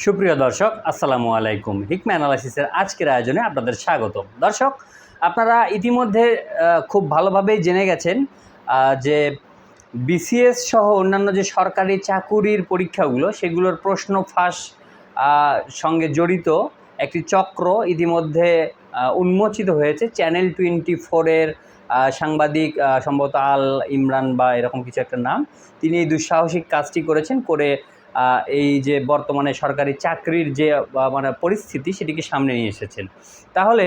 সুপ্রিয় দর্শক, আসসালামু আলাইকুম। হিকমা অ্যানালাইসিসের আজকের আয়োজনে আপনাদের স্বাগত দর্শক, আপনারা ইতিমধ্যে খুব ভালোভাবেই জেনে গেছেন যে বিসিএস সহ অন্যান্য যে সরকারি চাকুরির পরীক্ষাগুলো, সেগুলোর প্রশ্ন ফাঁস সঙ্গে জড়িত একটি চক্র ইতিমধ্যে উন্মোচিত হয়েছে। চ্যানেল টোয়েন্টি ফোরের সাংবাদিক সম্ভবত আল ইমরান বা এরকম কিছু একটা নাম, তিনি এই দুঃসাহসিক কাজটি করেছেন করে এই যে বর্তমানে সরকারি চাকরির যে মানে পরিস্থিতি সেটিকে সামনে নিয়ে এসেছেন। তাহলে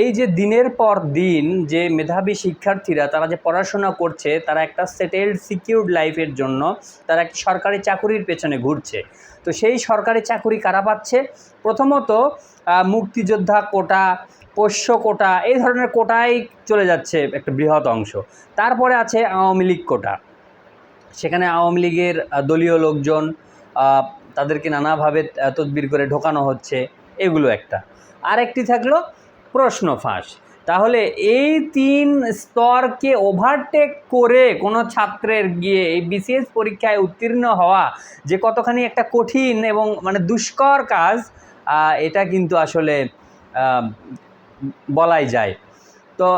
এই যে দিনের পর দিন যে মেধাবী শিক্ষার্থীরা তারা যে পড়াশোনা করছে, তারা একটা সেটেলড সিকিউরড লাইফের জন্য তারা একটি সরকারি চাকুরির পেছনে ঘুরছে। তো সেই সরকারি চাকুরি কারা পাচ্ছে? প্রথমত মুক্তিযোদ্ধা কোটা, পোষ্য কোটা, এই ধরনের কোটাই চলে যাচ্ছে একটা বৃহৎ অংশ। তারপরে আছে আওয়ামী লীগ কোটা। সেখানে আওয়ামী লীগের দলীয় লোকজন তাদেরকে নানাভাবে তদবির করে ঢোকানো হচ্ছে, এগুলো একটা। আরেকটি থাকল প্রশ্ন ফাঁস। তাহলে এই তিন স্তরকে ওভারটেক করে কোনো ছাত্রের গিয়ে এই বিসিএস পরীক্ষায় উত্তীর্ণ হওয়া যে কতখানি একটা কঠিন এবং মানে দুষ্কর কাজ এটা কিন্তু আসলে বলাই যায়। তো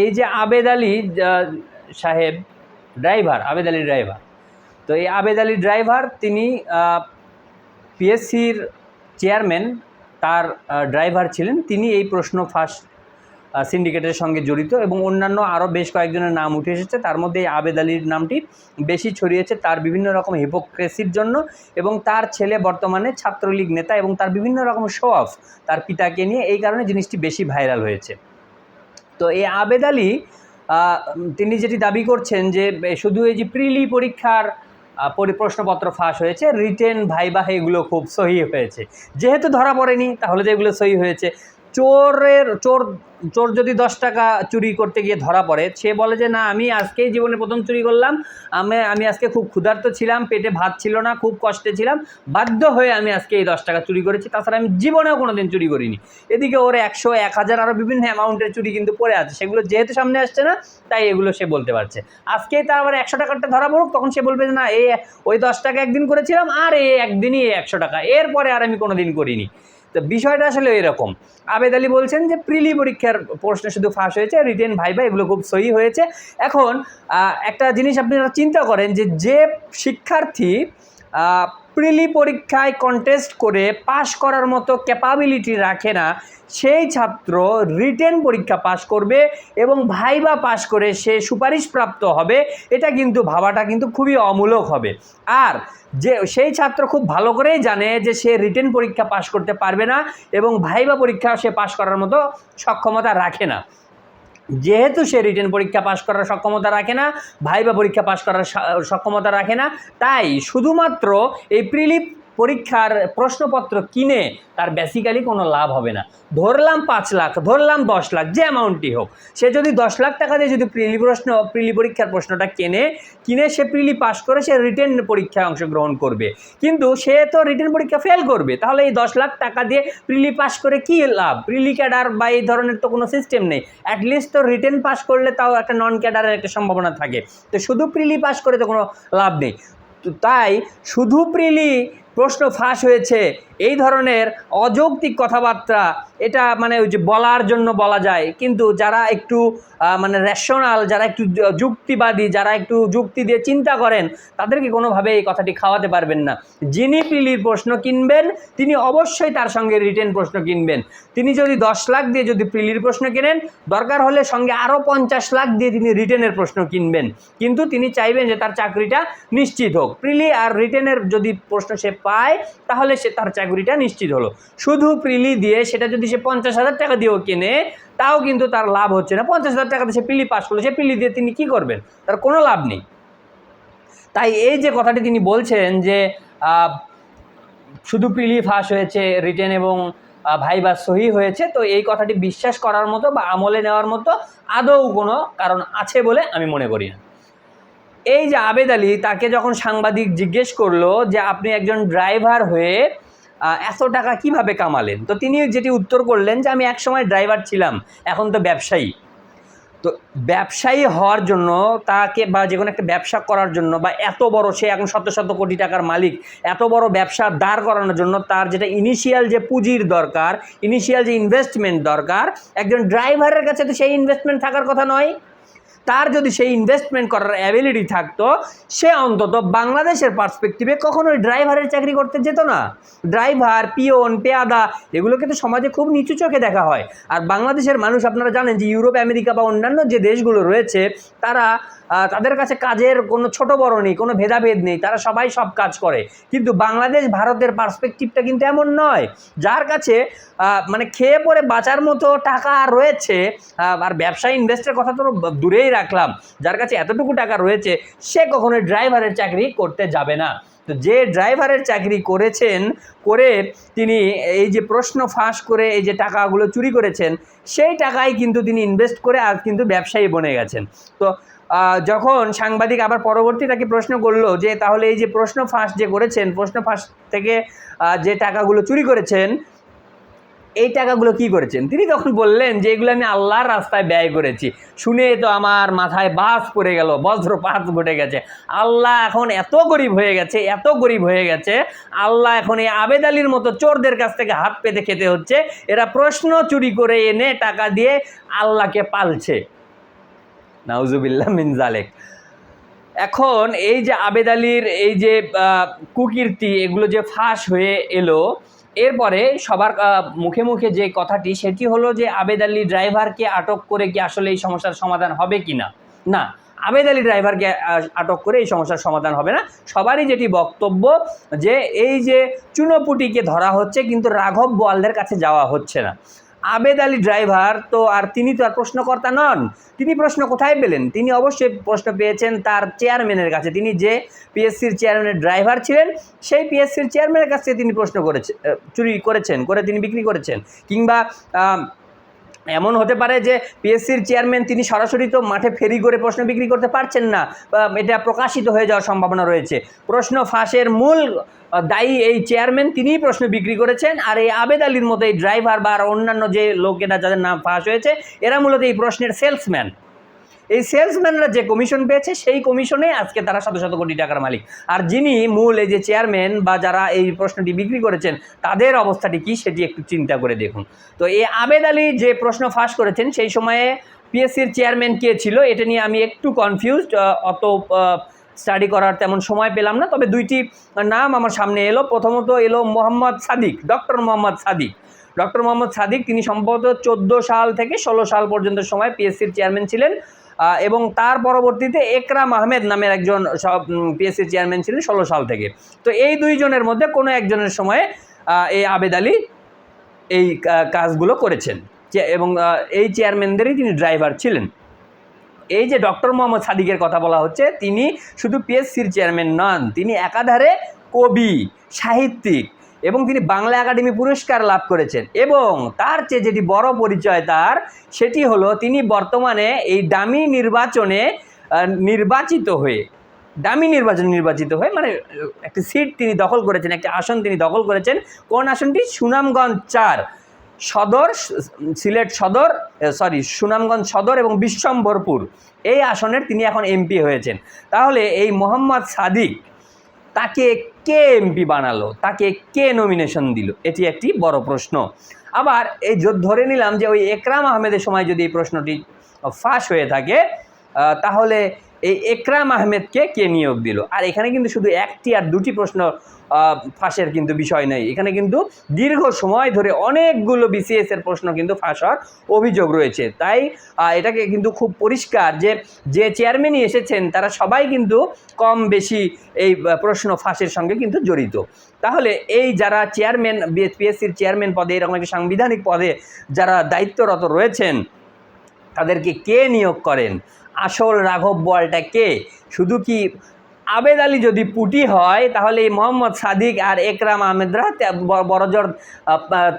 এই যে আবেদ আলী সাহেব, ড্রাইভার, আবেদ আলী ড্রাইভার তো এই আবেদ আলী ড্রাইভার, তিনি পিএসসির চেয়ারম্যান, তার ড্রাইভার ছিলেন। তিনি এই প্রশ্ন ফাঁস সিন্ডিকেটের সঙ্গে জড়িত এবং অন্যান্য আরও বেশ কয়েকজনের নাম উঠে এসেছে। তার মধ্যে এই আবেদ আলীর নামটি বেশি ছড়িয়েছে তার বিভিন্ন রকম হিপোক্রেসির জন্য এবং তার ছেলে বর্তমানে ছাত্রলীগ নেতা এবং তার বিভিন্ন রকম শো অফ তার পিতাকে নিয়ে। এই কারণে জিনিসটি বেশি ভাইরাল হয়েছে। তো এই আবেদ আলী তিনি যেটি দাবি করছেন যে শুধু এই যে প্রিলি পরীক্ষার প্রশ্নপত্র ফাঁস হয়েছে রিটেন ভাইবা এগুলো খুব সহি হয়েছে। যেহেতু ধরা পড়েনি, তাহলে তো এগুলো সহি হয়েছে। চোরের, চোর চোর যদি দশ টাকা চুরি করতে গিয়ে ধরা পড়ে, সে বলে যে, না, আমি আজকেই জীবনে প্রথম চুরি করলাম। আমি আমি আজকে খুব ক্ষুধার্ত ছিলাম, পেটে ভাত ছিল না, খুব কষ্টে ছিলাম। বাধ্য হয়ে আমি আজকে এই দশ টাকা চুরি করেছি। তাছাড়া আমি জীবনেও কোনো দিন চুরি করিনি। এদিকে ওর একশো, এক হাজার আরও বিভিন্ন অ্যামাউন্টের চুরি কিন্তু পড়ে আছে। সেগুলো যেহেতু সামনে আসছে না, তাই এগুলো সে বলতে পারছে। আজকেই তার আবার একশো টাকারটা ধরা পড়ুক, তখন সে বলবে যে, না এই ওই দশ টাকা একদিন করেছিলাম, আর এই একদিনই একশো টাকা। এরপরে আর আমি কোনো দিন করিনি। তো বিষয়টা আসলে এরকম। আবেদ আলী বলছেন যে, প্রিলি পরীক্ষার প্রশ্ন শুধু ফাঁস হয়েছে, রিটেন ভাইবা এগুলো খুব সহি হয়েছে। এখন একটা জিনিস আপনারা চিন্তা করেন যে যে শিক্ষার্থী প্রিলি পরীক্ষায় কন্টেস্ট করে পাশ করার মতো ক্যাপাবিলিটি রাখে না। সেই ছাত্র রিটেন পরীক্ষা পাশ করবে এবং ভাইবা পাশ করে সে সুপারিশপ্রাপ্ত হবে। এটা কিন্তু ভাবাটা কিন্তু খুবই অমূলক হবে। আর যে, সেই ছাত্র খুব ভালো করেই জানে যে সে রিটেন পরীক্ষা পাশ করতে পারবে না এবং ভাইবা পরীক্ষা সে পাশ করার মতো সক্ষমতা রাখে না। যেহেতু সে রিটেন পরীক্ষা পাশ করার সক্ষমতা রাখে না, ভাইবা পরীক্ষা পাশ করার সক্ষমতা রাখে না, তাই শুধুমাত্র এই প্রিলিপ পরীক্ষার প্রশ্নপত্র কিনে তার বেসিক্যালি কোনো লাভ হবে না। ধরলাম পাঁচ লাখ, ধরলাম দশ লাখ, যে অ্যামাউন্টটি হোক। সে যদি দশ লাখ টাকা দিয়ে যদি প্রিলি প্রশ্ন প্রিলি পরীক্ষার প্রশ্নটা কেনে, কিনে সে প্রিলি পাস করে সে রিটেন পরীক্ষায় অংশগ্রহণ করবে। কিন্তু সে তো রিটেন পরীক্ষা ফেল করবে। তাহলে এই দশ লাখ টাকা দিয়ে প্রিলি পাস করে কি লাভ? প্রিলি ক্যাডার বা এই ধরনের তো কোনো সিস্টেম নেই। অ্যাটলিস্ট তো রিটেন পাস করলে তাও একটা নন ক্যাডারের একটা সম্ভাবনা থাকে। তো শুধু প্রিলি পাস করে তো কোনো লাভ নেই। তাই শুধু প্রিলি প্রশ্ন ফাঁস হয়েছে। এই ধরনের অযৌক্তিক কথাবার্তা, এটা মানে ওই যে বলার জন্য বলা যায়। কিন্তু যারা একটু মানে রেশনাল যারা একটু যুক্তিবাদী, যারা একটু যুক্তি দিয়ে চিন্তা করেন, তাদেরকে কোনোভাবে এই কথাটি খাওয়াতে পারবেন না। যিনি প্রিলির প্রশ্ন কিনবেন, তিনি অবশ্যই তার সঙ্গে রিটেন প্রশ্ন কিনবেন। তিনি যদি দশ লাখ দিয়ে যদি প্রিলির প্রশ্ন কেনেন, দরকার হলে সঙ্গে আরও পঞ্চাশ লাখ দিয়ে তিনি রিটেনের প্রশ্ন কিনবেন। কিন্তু তিনি চাইবেন যে তার চাকরিটা নিশ্চিত হোক। প্রিলি আর রিটেনের যদি প্রশ্ন সে পায়, তাহলে সে তার চাকরিটা নিশ্চিত হলো। শুধু প্রিলি দিয়ে সেটা যদি সে পঞ্চাশ হাজার টাকা দিয়েও কেনে তাও কিন্তু তার লাভ হচ্ছে না। পঞ্চাশ হাজার টাকা দিয়ে সে প্রিলি পাস করল সে প্রিলি দিয়ে তিনি কি করবেন? তার কোনো লাভ নেই। তাই এই যে কথাটি তিনি বলছেন যে শুধু প্রিলি ফাঁস হয়েছে রিটেন এবং আহ, ভাইবা সহি হয়েছে তো এই কথাটি বিশ্বাস করার মতো বা আমলে নেওয়ার মতো আদৌ কোনো কারণ আছে বলে আমি মনে করি না। এই যে আবেদ আলী তাকে যখন সাংবাদিক জিজ্ঞেস করল যে আপনি একজন ড্রাইভার হয়ে এত টাকা কীভাবে কামালেন? তো তিনি যেটি উত্তর করলেন যে, আমি একসময় ড্রাইভার ছিলাম, এখন তো ব্যবসায়ী। তো ব্যবসায়ী হওয়ার জন্য তাকে বা যে কোনো একটা ব্যবসা করার জন্য বা এত বড় সে এখন শত শত কোটি টাকার মালিক, এত বড় ব্যবসা দাঁড় করানোর জন্য তার যেটা ইনিশিয়াল যে পুঁজির দরকার ইনিশিয়াল যে ইনভেস্টমেন্ট দরকার, একজন ড্রাইভারের কাছে তো সেই ইনভেস্টমেন্ট থাকার কথা নয়। তার যদি সেই ইনভেস্টমেন্ট করার অ্যাবিলিটি থাকতো, সে অন্তত বাংলাদেশের পার্সপেক্টিভে কখনোই ড্রাইভারের চাকরি করতে যেত না। ড্রাইভার পিওন পেয়াদা, এগুলোকে তো সমাজে খুব নিচু চোখে দেখা হয়। আর বাংলাদেশের মানুষ আপনারা জানেন যে ইউরোপ, আমেরিকা বা অন্যান্য যে দেশগুলো রয়েছে, তারা তাদের কাছে কাজের কোনো ছোট বড় নেই, কোনো ভেদাভেদ নেই, তারা সবাই সব কাজ করে। কিন্তু বাংলাদেশ ভারতের পার্সপেক্টিভটা কিন্তু এমন নয়। যার কাছে মানে খেয়ে পরে বাঁচার মতো টাকা রয়েছে আর ব্যবসা ইনভেস্টের কথা তো দূরেই রাখলাম। যার কাছে এতটুকু টাকা রয়েছে, সে কখনোই ড্রাইভারের চাকরি করতে যাবে না। তো যে ড্রাইভারের চাকরি করেছেন, করে তিনি এই যে প্রশ্ন ফাঁস করে এই যে টাকাগুলো চুরি করেছেন, সেই টাকাই কিন্তু তিনি ইনভেস্ট করে আজ কিন্তু ব্যবসায়ী বনে গেছেন। তো যখন সাংবাদিক আবার পরবর্তী তাকে প্রশ্ন করল যে, তাহলে এই যে প্রশ্ন ফাঁস যে করেছেন, প্রশ্ন ফাঁস থেকে যে টাকাগুলো চুরি করেছেন এই টাকাগুলো কি করেছেন? তিনি তখন বললেন যে, এগুলো আমি আল্লাহর রাস্তায় ব্যয় করেছি। শুনে তো আমার মাথায় বাস পড়ে গেল, বজ্রপাত ঘটে গেছে। আল্লাহ এখন এত গরিব হয়ে গেছে, এত গরিব হয়ে গেছে। আল্লাহ এখন এই আবেদ আলীর মতো চোরদের কাছ থেকে হাত পেতে খেতে হচ্ছে। এরা প্রশ্ন চুরি করে এনে টাকা দিয়ে আল্লাহকে পালছে। নাউজুবিল্লাহ মিন জালেক এখন এই যে আবেদ আলীর এই যে কুকীর্তি, এগুলো যে ফাঁস হয়ে এলো এরপরে সবার মুখে মুখে যে কথাটি, সেটি হলো যে আবেদ আলী ড্রাইভারকে আটক করে কি আসলে এই সমস্যার সমাধান হবে কি না? না, আবেদ আলী ড্রাইভারকে আটক করে এই সমস্যার সমাধান হবে না। সবারই যেটি বক্তব্য যে এই যে চুনোপুটিকে ধরা হচ্ছে, কিন্তু রাঘব বোয়ালদের কাছে যাওয়া হচ্ছে না। আবেদ আলী ড্রাইভার, তো আর তিনি তো আর প্রশ্নকর্তা নন। তিনি প্রশ্ন কোথায় পেলেন? তিনি অবশ্যই প্রশ্ন পেয়েছেন তার চেয়ারম্যানের কাছে। তিনি যে পিএসসির চেয়ারম্যানের ড্রাইভার ছিলেন, সেই পিএসসির চেয়ারম্যানের কাছে তিনি প্রশ্ন করেছে চুরি করেছেন, করে তিনি বিক্রি করেছেন। কিংবা এমন হতে পারে যে পিএসসির চেয়ারম্যান তিনি সরাসরি তো মাঠে ফেরি করে প্রশ্ন বিক্রি করতে পারছেন না এটা প্রকাশিত হয়ে যাওয়ার সম্ভাবনা রয়েছে। প্রশ্ন ফাঁসের মূল দায়ী এই চেয়ারম্যান তিনিই প্রশ্ন বিক্রি করেছেন, আর এই আবেদ আলীর মতো এই ড্রাইভার বা অন্যান্য যে লোকেরা যাদের নাম ফাঁস হয়েছে, এরা মূলত এই প্রশ্নের সেলসম্যান। এই সেলসম্যানরা যে কমিশন পেয়েছে, সেই কমিশনে আজকে তারা শত শত কোটি টাকার মালিক। আর যিনি মূল এই যে চেয়ারম্যান বা যারা এই প্রশ্নটি বিক্রি করেছেন, তাদের অবস্থাটি কি সেটি একটু চিন্তা করে দেখুন। তো এই আবেদ আলী যে প্রশ্ন ফাঁস করেছেন, সেই সময়ে পিএসসির চেয়ারম্যান কে ছিল, এটা নিয়ে আমি একটু কনফিউজড অত স্টাডি করার তেমন সময় পেলাম না। তবে দুইটি নাম আমার সামনে এলো। প্রথমত এলো মোহাম্মদ সাদিক ডক্টর মোহাম্মদ সাদিক। ডক্টর মোহাম্মদ সাদিক, তিনি সম্ভবত চোদ্দ সাল থেকে ষোলো সাল পর্যন্ত সময় পিএসসির চেয়ারম্যান ছিলেন। এবং তার পরবর্তীতে একরাম আহমেদ নামের একজন সব পিএসসির চেয়ারম্যান ছিলেন ষোলো সাল থেকে। তো এই দুইজনের মধ্যে কোনো একজনের সময়ে এই আবেদ আলী এই কাজগুলো করেছেন। এবং এই চেয়ারম্যানদেরই তিনি ড্রাইভার ছিলেন। এই যে ডক্টর মোহাম্মদ সাদিকের কথা বলা হচ্ছে, তিনি শুধু পিএসসির চেয়ারম্যান নন, তিনি একাধারে কবি, সাহিত্যিক এবং তিনি বাংলা একাডেমি পুরস্কার লাভ করেছেন। এবং তার চেয়ে যেটি বড় পরিচয় তার, সেটি হলো তিনি বর্তমানে এই দামি নির্বাচনে নির্বাচিত হয়ে, দামি নির্বাচন নির্বাচিত হয়ে মানে একটি সিট তিনি দখল করেছেন, একটি আসন তিনি দখল করেছেন। কোন আসনটি? সুনামগঞ্জ চার, সদর সিলেট সদর সরি সুনামগঞ্জ সদর এবং বিশ্বম্বরপুর এই আসনের তিনি এখন এমপি হয়েছেন। তাহলে এই মোহাম্মদ সাদিক তাকে কে এমপি বানালো? তাকে কে নমিনেশন দিল? এটি একটি বড় প্রশ্ন। আবার এই ধরে নিলাম যে ওই একরাম আহমেদের সময় যদি এই প্রশ্নটি ফাঁস হয়ে থাকে তাহলে এই একরাম আহমেদকে কে নিয়োগ দিল? আর এখানে কিন্তু শুধু একটি আর দুটি প্রশ্ন ফাঁসের কিন্তু বিষয় নেই। এখানে কিন্তু দীর্ঘ সময় ধরে অনেকগুলো বিসিএস এর প্রশ্ন কিন্তু ফাঁস হওয়ার অভিযোগ রয়েছে। তাই এটাকে কিন্তু খুব পরিষ্কার যে যে চেয়ারম্যানই এসেছেন, তারা সবাই কিন্তু কম বেশি এই প্রশ্ন ফাঁসের সঙ্গে কিন্তু জড়িত। তাহলে এই যারা চেয়ারম্যান পিএসসির চেয়ারম্যান পদে, এরকম একটি সাংবিধানিক পদে যারা দায়িত্বরত রয়েছেন, তাদেরকে কে নিয়োগ করেন? আসল রাঘব বোয়ালটা কে? শুধু কি আবেদ আলী যদি পুটি হয়, তাহলে এই মোহাম্মদ সাদিক আর একরাম আহমেদরা বড়জোর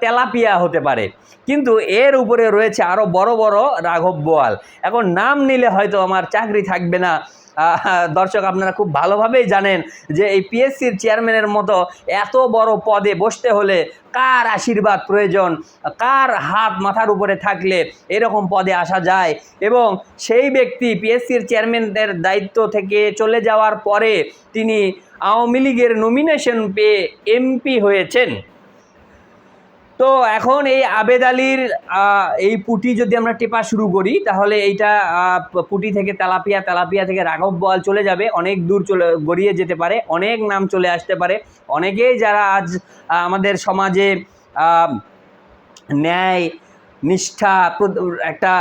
তেলাপিয়া হতে পারে। কিন্তু এর উপরে রয়েছে আরও বড় বড় রাঘব বোয়াল। এখন নাম নিলে হয়তো আমার চাকরি থাকবে না। দর্শক, আপনারা খুব ভালোভাবেই জানেন যে এই পিএসসির চেয়ারম্যানের মতো এত বড় পদে বসতে হলে কার আশীর্বাদ প্রয়োজন? কার হাত মাথার উপরে থাকলে এরকম পদে আসা যায়? এবং সেই ব্যক্তি পিএসসির চেয়ারম্যানদের দায়িত্ব থেকে চলে যাওয়ার পরে তিনি আওয়ামী লীগের নমিনেশন পেয়ে এমপি হয়েছেন। তো এখন এই আবেদ আলীর এই পুটি যদি আমরা টেপা শুরু করি, তাহলে এইটা পুটি থেকে তেলাপিয়া তেলাপিয়া থেকে রাঘব বল চলে যাবে। অনেক দূর চলে, গড়িয়ে যেতে পারে, অনেক নাম চলে আসতে পারে। অনেকেই যারা আজ আমাদের সমাজে ন্যায়, নিষ্ঠা একটা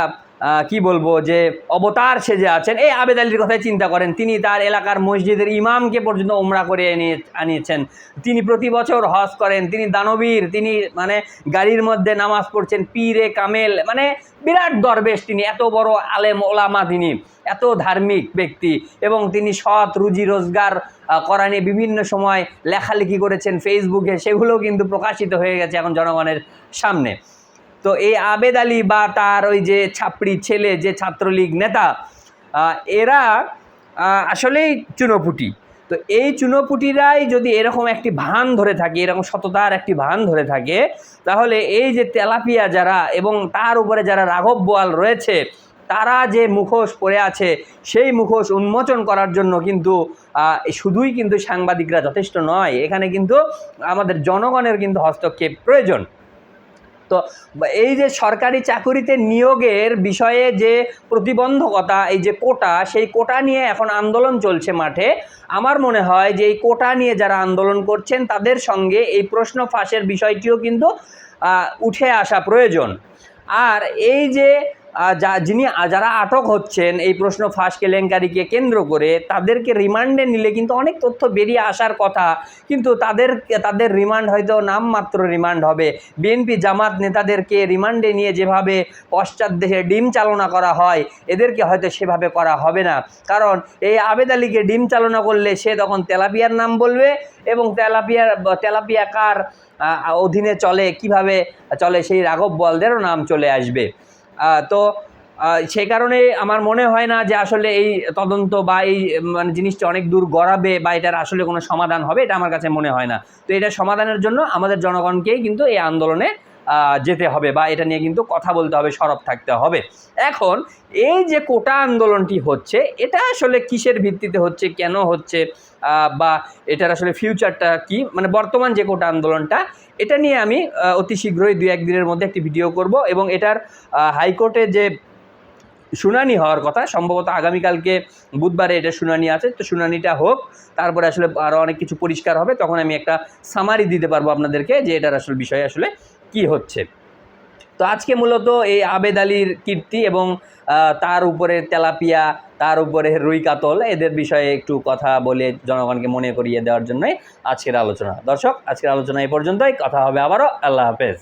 কি বলব যে অবতার সেজে আছেন। এই আবেদ আলীর কথাই চিন্তা করেন। তিনি তার এলাকার মসজিদের ইমামকে পর্যন্ত ওমরা করে এনে, আনিয়েছেন। তিনি প্রতি বছর হজ করেন। তিনি দানবীর। তিনি মানে গাড়ির মধ্যে নামাজ পড়ছেন। পীরে কামেল। মানে বিরাট দরবেশ তিনি। এত বড় আলেম ওলামা তিনি। এত ধার্মিক ব্যক্তি। এবং তিনি সৎ, রুজি, রোজগার করা নিয়ে বিভিন্ন সময় লেখালেখি করেছেন ফেসবুকে সেগুলো কিন্তু প্রকাশিত হয়ে গেছে এখন জনগণের সামনে। তো এই আবেদ আলী বা তার ওই যে ছাপড়ি ছেলে, যে ছাত্রলীগ নেতা এরা আসলেই চুনোপুটি। তো এই চুনোপুটিরাই যদি এরকম একটি ভান ধরে থাকে, এরকম সততার একটি ভান ধরে থাকে, তাহলে এই যে তেলাপিয়া যারা এবং তার উপরে যারা রাঘব বোয়াল রয়েছে, তারা যে মুখোশ পরে আছে, সেই মুখোশ উন্মোচন করার জন্য কিন্তু শুধুই কিন্তু সাংবাদিকরা যথেষ্ট নয়। এখানে কিন্তু আমাদের জনগণের কিন্তু হস্তক্ষেপ প্রয়োজন। তো এই যে সরকারি চাকুরিতে নিয়োগের বিষয়ে যে প্রতিবন্ধকতা, এই যে কোটা, সেই কোটা নিয়ে এখন আন্দোলন চলছে মাঠে। আমার মনে হয় যে এই কোটা নিয়ে যারা আন্দোলন করছেন, তাদের সঙ্গে এই প্রশ্ন ফাঁসের বিষয়টিও কিন্তু উঠে আসা প্রয়োজন। আর এই যে যা, যিনি যারা আটক হচ্ছেন এই প্রশ্ন ফাঁস কেলেঙ্কারিকে কেন্দ্র করে, তাদেরকে রিমান্ডে নিলে কিন্তু অনেক তথ্য বেরিয়ে আসার কথা। কিন্তু তাদের তাদের রিমান্ড হয়তো নামমাত্র রিমান্ড হবে। বিএনপি জামাত নেতাদেরকে রিমান্ডে নিয়ে যেভাবে পশ্চাৎ দেশে ডিম চালনা করা হয়, এদেরকে হয়তো সেভাবে করা হবে না। কারণ এই আবেদ আলীকে ডিম চালনা করলে সে তখন তেলাপিয়ার নাম বলবে এবং তেলাপিয়ার তেলাপিয়া কার অধীনে চলে, কীভাবে চলে সেই রাঘব বলদেরও নাম চলে আসবে। তো সেই কারণে আমার মনে হয় না যে আসলে এই তদন্ত বা এই মানে জিনিসটা অনেক দূর গড়াবে বা এটার আসলে কোনো সমাধান হবে, এটা আমার কাছে মনে হয় না। তো এটা সমাধানের জন্য আমাদের জনগণকেই কিন্তু এই আন্দোলনে যেতে হবে বা এটা নিয়ে কিন্তু কথা বলতে হবে, সরব থাকতে হবে। এখন এই যে কোটা আন্দোলনটি হচ্ছে, এটা আসলে কিসের ভিত্তিতে হচ্ছে, কেন হচ্ছে বা এটার আসলে ফিউচারটা কি? মানে বর্তমান যে কোটা আন্দোলনটা, এটা নিয়ে আমি অতি শীঘ্রই দুই একদিনের মধ্যে একটি ভিডিও করব এবং এটার হাইকোর্টে যে শুনানি হওয়ার কথা, সম্ভবত আগামীকালকে বুধবারে এটা শুনানি আছে। তো শুনানিটা হোক, তারপরে আসলে আরও অনেক কিছু পরিষ্কার হবে। তখন আমি একটা সামারি দিতে পারব আপনাদেরকে যে এটার আসলে বিষয় আসলে কি হচ্ছে? তো আজকে মূলত এই আবেদ আলীর কীর্তি এবং তার উপরে তেলাপিয়া, তার উপরে রুই কাতল, এদের বিষয়ে একটু কথা বলে জনগণকে মনে করিয়ে দেওয়ার জন্যই আজকের আলোচনা। দর্শক, আজকের আলোচনা এই পর্যন্তই। কথা হবে আবারও। আল্লাহ হাফেজ।